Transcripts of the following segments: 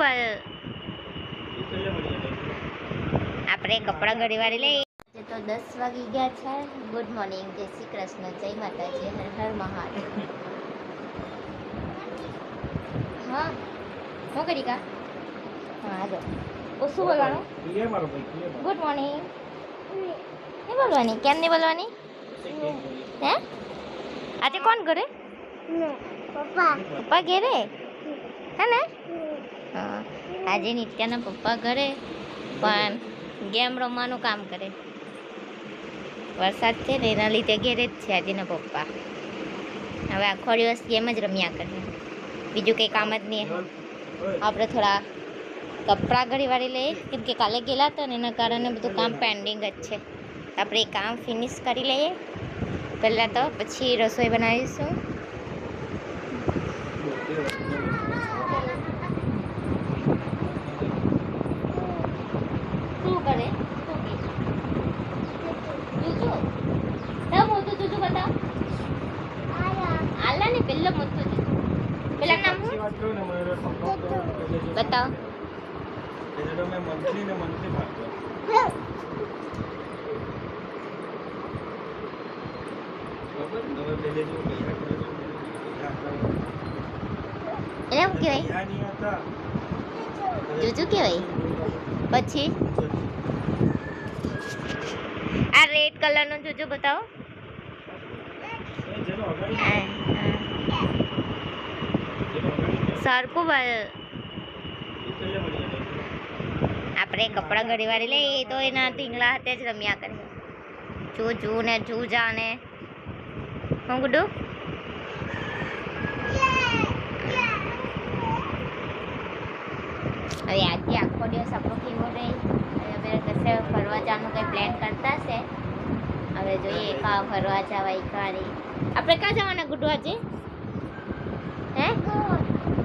વલ આપણે કપડાં ઘડીવાળી લઈએ આજે તો દસ વાગી ગયા છે. ગુડ મોર્નિંગ જય શ્રી કૃષ્ણ. જય માતાજી. હર હર મહાદેવ. હા. શું કરી કા? હા જો. ઓ શું બોલવાનું? ગુડ મોર્નિંગ નહીં બોલવાની. કેમ નહીં બોલવાની? હે? આજે કોણ ઘરે? પપ્પા. પપ્પા ઘેરે? હે ને? હા આજે નિત્યાના પપ્પા ઘરે, પણ ગેમ રમવાનું કામ કરે. વરસાદ છે ને, એના લીધે ઘેરે જ છે આજેના પપ્પા. હવે આખો દિવસ ગેમ જ રમ્યા કરે. બીજું કંઈ કામ જ નહીં. આપણે થોડા કપડાં ઘડી વાળી લઈએ. કેમ કે કાલે ગયેલા હતા ને, એના કારણે બધું કામ પેન્ડિંગ જ છે. આપણે કામ ફિનિશ કરી લઈએ. પહેલાં તો પછી રસોઈ બનાવીશું શું કરે જુજુ ના મોટું જુજુ બતાવ આલા ને પેલા મોટું જુજુ પેલા નામ શું વાત કરું ને મને સંપર્ક કરો એટલે જો- બતાવ એટલે તો મેં monthly ને monthly વાત કરું. બરાબર? હવે પહેલે જો પૈસા એને શું કહેવાય. જુજુ કહેવાય? પછી? આ રેડ કલરનો જોજો બતાવો જેનો અગાડી- આ, આ. જેનો અગાડી સરખું. આપણે કપડાં ઘડી વાળી લઈએ, એ તો એના ઢીંગલા હાથે જ રમ્યા કરે. જુ જુ ને જુ જા ને. હું ગુડુ? હવે આજથી આખો દિવસ આપણો કેવો રહે? હવે કશે ફરવા જવાનું કંઈ પ્લાન કરતા છે હવે જોઈએ કા ફરવા જવાય કા નહીં આપણે ક્યાં જવાના ગુડુ આજે? હે?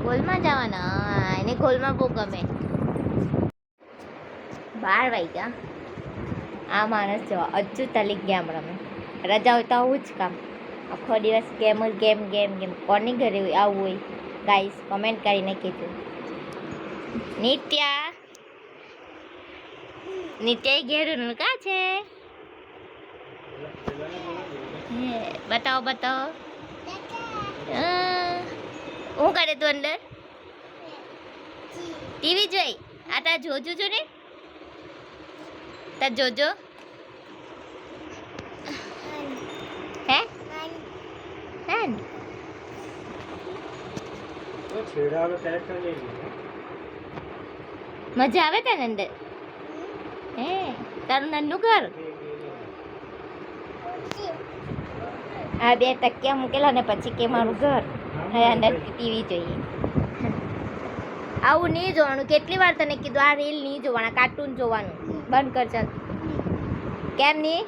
ગોલમાં જવાના? એને ગોલમાં બહુ ગમે. બાર વાગ્યા. આ માણસ જો હજુ તલી ગયા હમણાં રજા હોય તો આવું જ કામ. આખો દિવસ ગેમ જ ગેમ ગેમ ગેમ. કોની ઘરે આવું હોય. ગાઈસ કમેન્ટ કરીને કીધું નિત્યા. નિત્યા ઘેરું કા છે? બતાવો બતાવો. હું કરે તું અંદર? ટીવી. જોઈ? આ તાર જોજો છો ને તાર જોજો. હે? હે. મજા આવે તને અંદર? હે? તારું નાનું ઘર? આ બે તકિયા મૂકેલા ને પછી કે મારું ઘર? હવે અંદર ટીવી જોઈએ. આવું નહીં જોવાનું. કેટલી વાર તને કીધું આ રીલ નહીં જોવાના કાર્ટૂન જોવાનું. બંધ કર ચાલ. કેમ નહીં?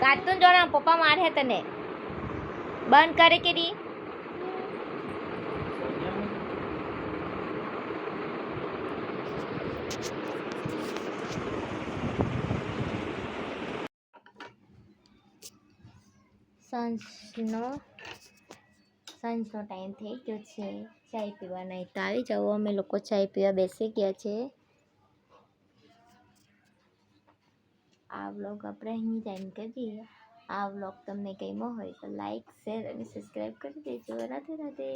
કાર્ટૂન જોવાના પપ્પા મારે તને. બંધ કરે કે નહીં? સાંજનો સાંજનો ટાઈમ થઈ ગયો છે. ચાય પીવા નહીં તો આવી જાઓ. અમે લોકો ચાય પીવા બેસી ગયા છે. આ વ્લોગ આપણે અહીં જ એન્ડ કરીએ આ વ્લોગ તમને ગમ્યો હોય તો લાઈક શેર અને સબસ્ક્રાઈબ કરી દેજો. રાધે રાધે